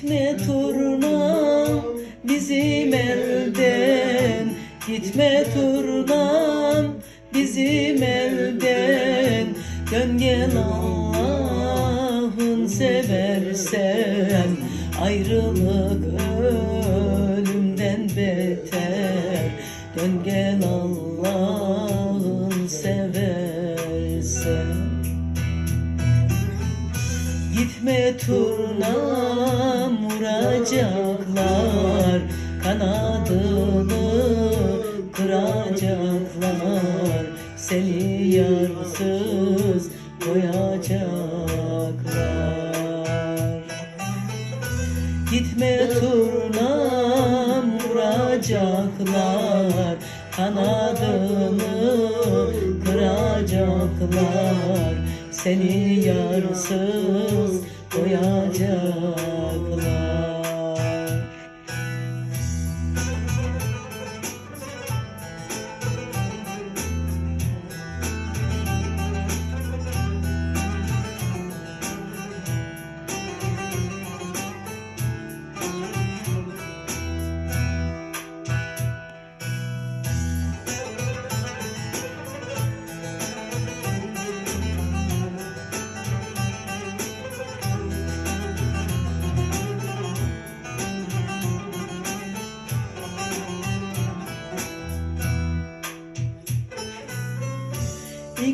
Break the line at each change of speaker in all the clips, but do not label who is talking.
Gitme turnam bizim elden. Gitme turnam bizim elden. Dön gel Allah'ın seversen. Ayrılık ölümden beter. Dön gel Allah'ın Gitme turnam vuracaklar Kanadını kıracaklar Seni yarsız koyacaklar. Gitme turnam vuracaklar Kanadını kıracaklar Seni yarsız koyacaklar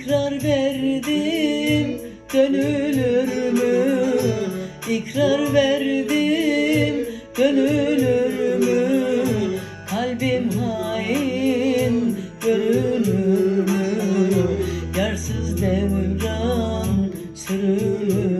İkrar verdim dönülür mü? İkrar verdim dönülür mü? Kalbim hain görünür mü? Yarsız devran sürülür